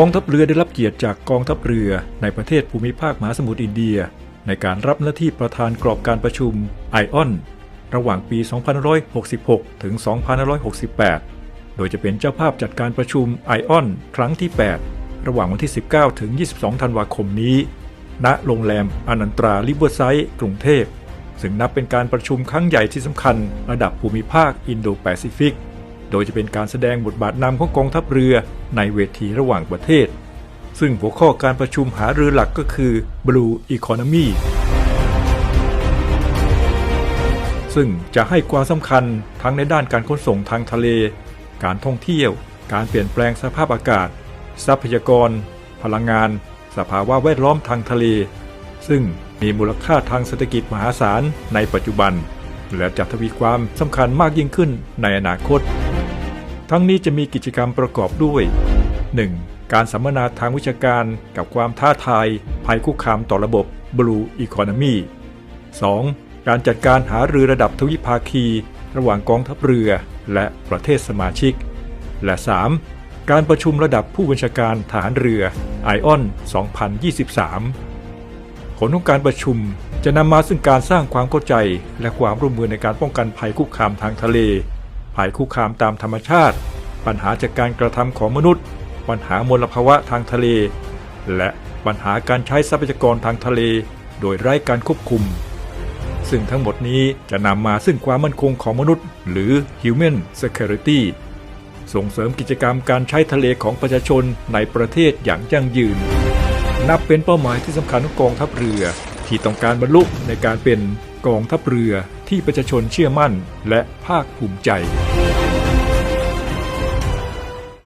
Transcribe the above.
กองทัพเรือได้รับเกียรติจากกองทัพเรือในประเทศภูมิภาคมหาสมุทรอินเดีย ในการรับหน้าที่ประธานกรอบการประชุมไอออนระหว่างปี 2566 ถึง 2568 โดยจะเป็นเจ้าภาพจัดการประชุมไอออนครั้งที่ 8 ระหว่างวันที่ 19 ถึง 22 ธันวาคมนี้ ณ โรงแรมอนันตราลิเวอร์ไซต์กรุงเทพ ซึ่งนับเป็นการประชุมครั้งใหญ่ที่สำคัญระดับภูมิภาคอินโดแปซิฟิก โดยจะเป็นการแสดงบทบาทนำของกองทัพเรือในเวทีระหว่างประเทศ ซึ่งหัวข้อการประชุมหารือหลักก็คือ Blue Economy ซึ่งจะให้ความสำคัญทั้งในด้านการขนส่งทางทะเล การท่องเที่ยว การเปลี่ยนแปลงสภาพอากาศ ทรัพยากร พลังงาน สภาวะแวดล้อมทางทะเล ซึ่งมีมูลค่าทางเศรษฐกิจมหาศาลในปัจจุบัน และจะทวีความสำคัญมากยิ่งขึ้นในอนาคต ทั้งนี้จะมีกิจกรรมประกอบด้วย 1. การสัมมนาทางวิชาการกับความท้าทายภัยคุกคามต่อระบบ Blue Economy 2. การจัดการหารือระดับทวิภาคี ระหว่างกองทัพเรือและประเทศสมาชิก และ 3. การประชุมระดับผู้บัญชาการทหารเรือไอออน 2023 ผลของการประชุมจะนำมาซึ่งการสร้างความเข้าใจและความร่วมมือในการป้องกันภัยคุกคามทางทะเล ภัยคุกคามตามธรรมชาติ ปัญหาจากการกระทำของมนุษย์ ปัญหามลภาวะทางทะเล และปัญหาการใช้ทรัพยากรทางทะเล โดยไร้การควบคุม ซึ่งทั้งหมดนี้จะนำมาซึ่งความมั่นคงของมนุษย์ หรือ Human Security ส่งเสริมกิจกรรมการใช้ทะเลของประชาชนในประเทศอย่างยั่งยืน นับเป็นเป้าหมายที่สำคัญของกองทัพเรือ ที่ต้องการบรรลุในการเป็น กองทัพเรือที่ประชาชนเชื่อมั่นและภาคภูมิใจ